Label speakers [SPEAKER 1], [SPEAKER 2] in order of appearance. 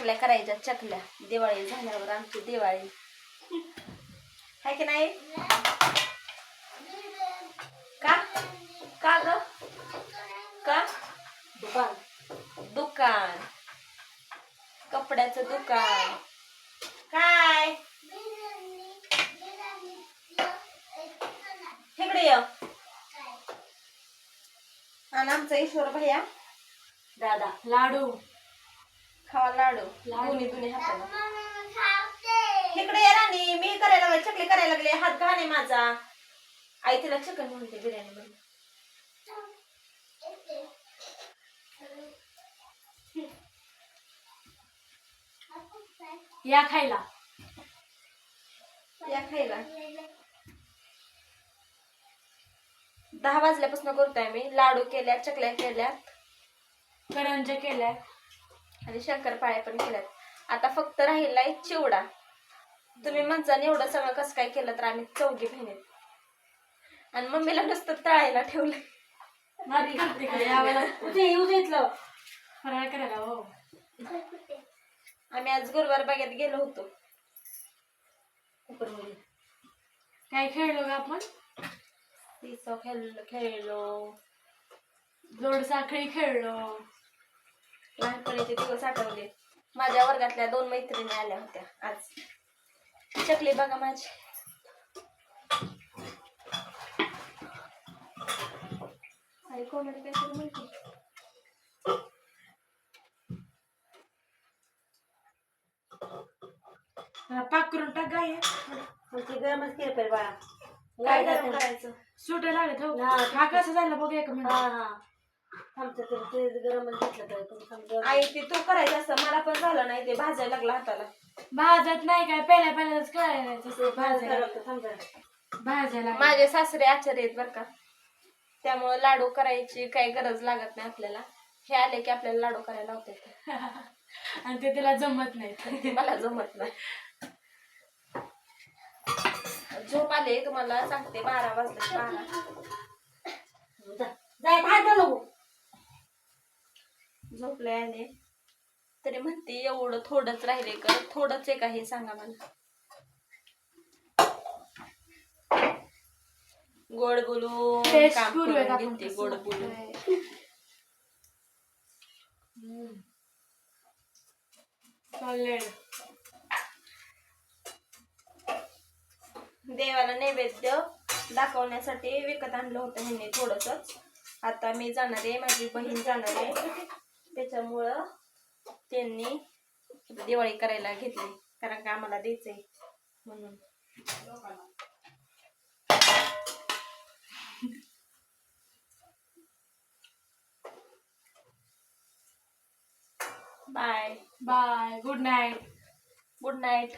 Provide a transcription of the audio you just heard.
[SPEAKER 1] चकल्या करायच्या चकल्या. दिवाळी झाल्यावर आमची दिवाळी. हाय की नाही? का? का ग? का? दुकान. दुकान. कपड्याचं दुकान. काय तिकडे ये. आणि आमचा ईश्वर भैया.
[SPEAKER 2] दादा लाडू.
[SPEAKER 1] खावा लाडू. दोन्ही दोन्ही हाताला. इकडे ये राणी मी करायला लागले चकली करायला लागले. हात घाणे माझा. आई तिला चिकन म्हणते बिर्याणी मध्ये
[SPEAKER 2] या खायला.
[SPEAKER 1] या खायला. दहा वाजल्यापासून करतोय मी. लाडू केल्या चकल्या केल्या
[SPEAKER 2] करंजा केलाय
[SPEAKER 1] आणि शंकरपाळ्या पण केल्यात. आता फक्त राहिलाय चिवडा. तुम्ही म्हणता एवढं सगळं कसं काय केलं तर आम्ही चौघी बहिणीत आणि मम्मीला नुसतं तळायला ठेवलं
[SPEAKER 2] हो.
[SPEAKER 1] आम्ही आज गुरुवार बागेत गेलो होतो.
[SPEAKER 2] काय खेळलो का आपण?
[SPEAKER 1] खेळलो खेळलो.
[SPEAKER 2] जोड साखळी खेळलो.
[SPEAKER 1] लहानपणीचे दिवस आठवले. माझ्या वर्गातल्या दोन मैत्रिणी आल्या होत्या आज. चकली बघा माझी. आई कोणाला काहीतरी
[SPEAKER 2] पाक करून टाक गाय
[SPEAKER 3] गरमच केलं पाहिजे बाळा.
[SPEAKER 1] काय
[SPEAKER 3] काय
[SPEAKER 1] गरम करायचं.
[SPEAKER 2] सुटे लागले हो कसं झालं बघूया का
[SPEAKER 3] हा
[SPEAKER 2] म्हणजे
[SPEAKER 3] हा. आमचं तर ते गरमच घेतलं पाहिजे पण समजा
[SPEAKER 1] आई ते तू करायचं असं मला पण झालं नाही ते भाजायला लागला हाताला.
[SPEAKER 2] भाजत नाही काय पहिल्या पहिल्याच करायचं भाजायला.
[SPEAKER 3] करावं समजा
[SPEAKER 2] भाजायला
[SPEAKER 1] माझे सासरे आचार्य आहेत बरं का. त्यामुळे लाडू करायची काही गरज लागत नाही आपल्याला. हे आले की आपल्याला लाडू करायला होते
[SPEAKER 2] आणि ते तिला जमत नाही.
[SPEAKER 1] मला जमत नाही. झोप आले तुम्हाला सांगते बारा वाजता बारा.
[SPEAKER 3] जा- जाय बाहेर जा नको.
[SPEAKER 1] झोपले आले तरी म्हणते एवढं थोडंच राहिले का? थोडंच आहे का हे सांगा मला. गोड काम करून घेते
[SPEAKER 2] कसं
[SPEAKER 1] गोड
[SPEAKER 2] चालेल.
[SPEAKER 1] देवाला नैवेद्य दाखवण्यासाठी विकत आणलं होतं ह्यांनी थोडस आता मी जाणार आहे माझी बहीण जाणार आहे. त्याच्यामुळं त्यांनी दिवाळी करायला घेतली. कारण का आम्हाला द्यायचंय म्हणून. Bye
[SPEAKER 2] bye good night
[SPEAKER 1] good night